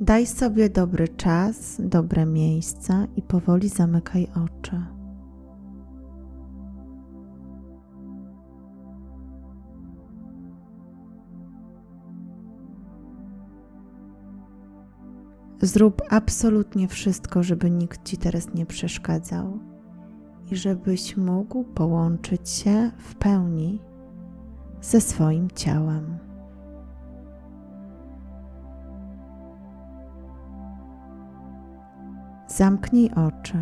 Daj sobie dobry czas, dobre miejsca i powoli zamykaj oczy. Zrób absolutnie wszystko, żeby nikt ci teraz nie przeszkadzał i żebyś mógł połączyć się w pełni ze swoim ciałem. Zamknij oczy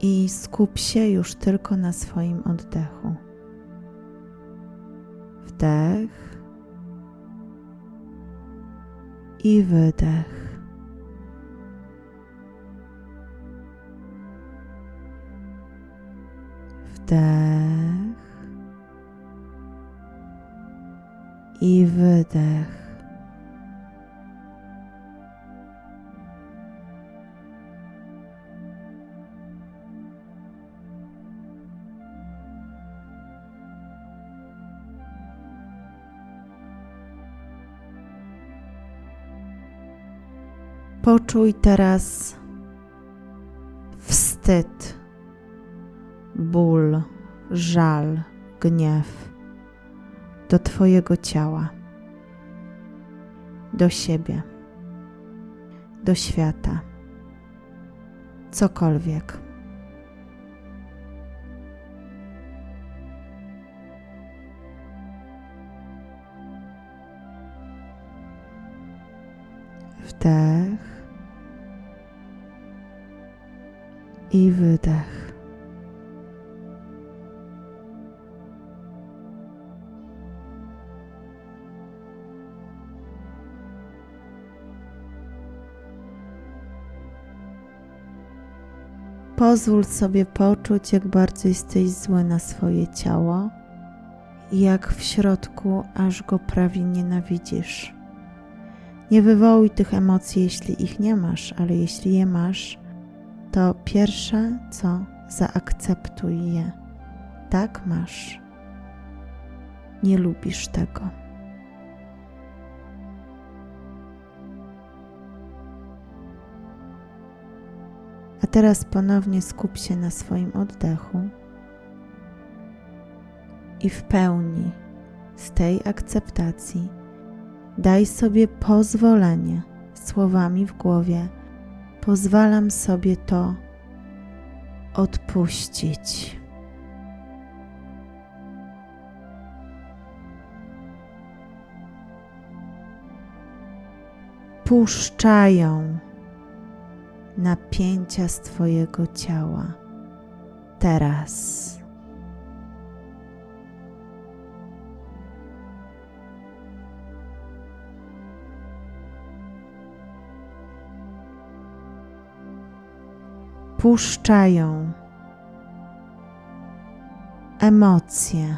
i skup się już tylko na swoim oddechu. Wdech i wydech. Wdech i wydech. Poczuj teraz wstyd, ból, żal, gniew do Twojego ciała, do siebie, do świata, cokolwiek. Wdech i wydech. Pozwól sobie poczuć, jak bardzo jesteś zły na swoje ciało jak w środku aż go prawie nienawidzisz. Nie wywołuj tych emocji, jeśli ich nie masz, ale jeśli je masz, to pierwsze co zaakceptuj je. Tak masz. Nie lubisz tego. A teraz ponownie skup się na swoim oddechu i w pełni z tej akceptacji daj sobie pozwolenie słowami w głowie pozwalam sobie to odpuścić. Puszczają napięcia z Twojego ciała teraz. Puszczają emocje.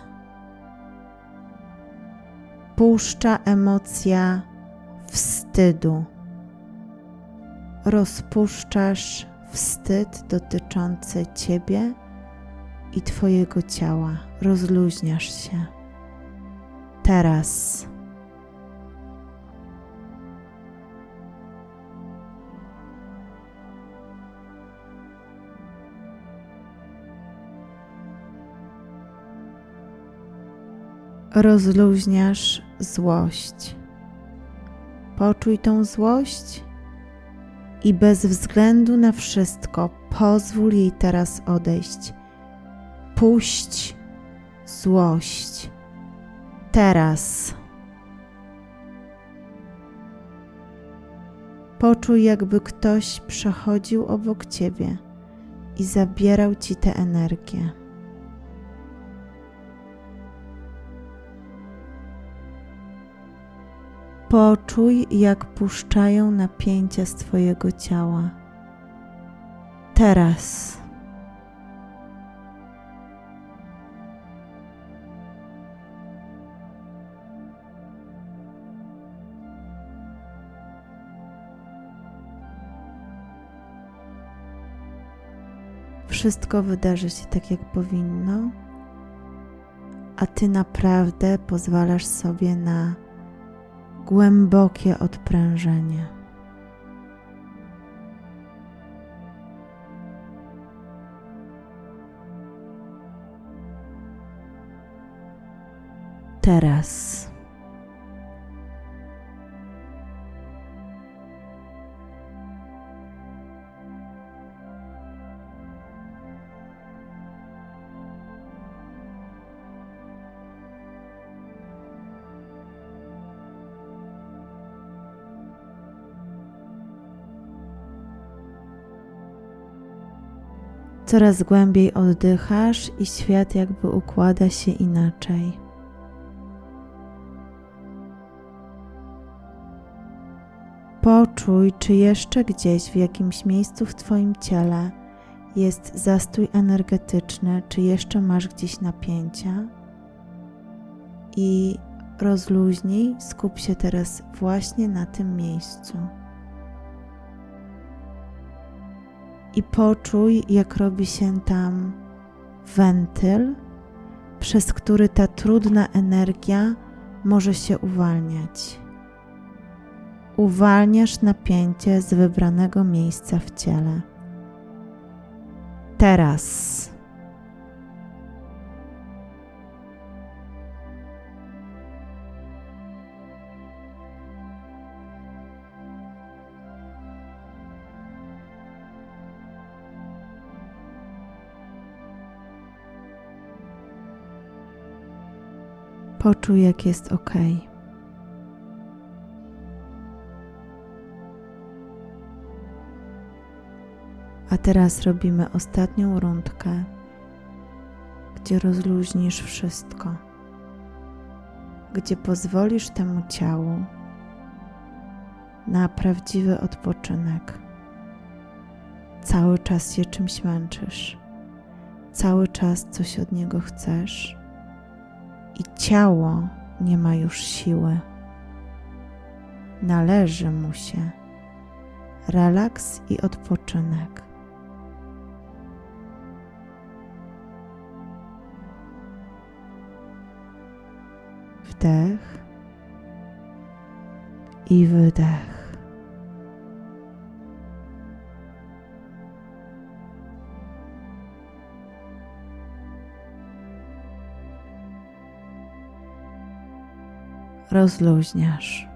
Puszcza emocja wstydu. Rozpuszczasz wstyd dotyczący ciebie i twojego ciała. Rozluźniasz się. Teraz. Rozluźniasz złość. Poczuj tą złość i bez względu na wszystko pozwól jej teraz odejść. Puść złość. Teraz. Poczuj, jakby ktoś przechodził obok ciebie i zabierał ci tę energię. Poczuj, jak puszczają napięcia z Twojego ciała. Teraz. Wszystko wydarzy się tak, jak powinno, a Ty naprawdę pozwalasz sobie na głębokie odprężenie. Teraz. Coraz głębiej oddychasz i świat jakby układa się inaczej. Poczuj, czy jeszcze gdzieś w jakimś miejscu w Twoim ciele jest zastój energetyczny, czy jeszcze masz gdzieś napięcia. I rozluźnij, skup się teraz właśnie na tym miejscu. I poczuj, jak robi się tam wentyl, przez który ta trudna energia może się uwalniać uwalniasz napięcie z wybranego miejsca w ciele. Teraz. Poczuj, jak jest ok. A teraz robimy ostatnią rundkę, gdzie rozluźnisz wszystko, gdzie pozwolisz temu ciału na prawdziwy odpoczynek. Cały czas się czymś męczysz, cały czas coś od niego chcesz i ciało nie ma już siły. Należy mu się relaks i odpoczynek. wdech i wydech. Rozluźniasz.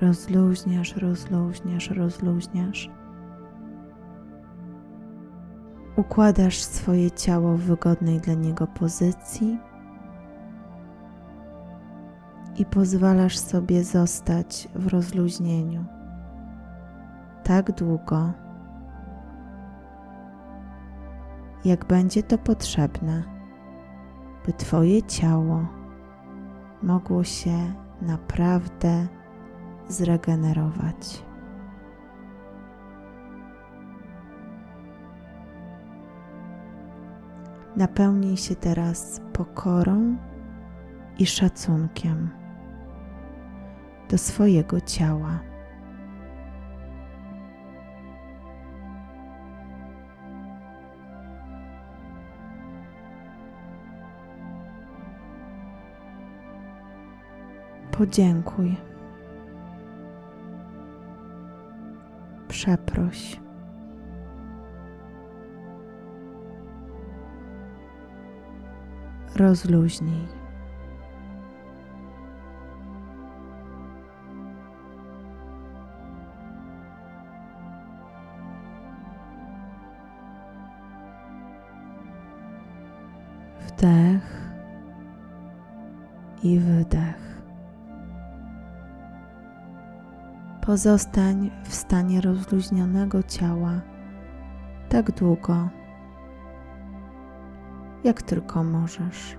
Rozluźniasz, rozluźniasz, rozluźniasz. Układasz swoje ciało w wygodnej dla niego pozycji i pozwalasz sobie zostać w rozluźnieniu tak długo, jak będzie to potrzebne, by Twoje ciało mogło się naprawdę zregenerować. Napełnij się teraz pokorą i szacunkiem do swojego ciała. Podziękuj. Przeproś. rozluźnij. Wdech i wydech. Pozostań w stanie rozluźnionego ciała tak długo, jak tylko możesz.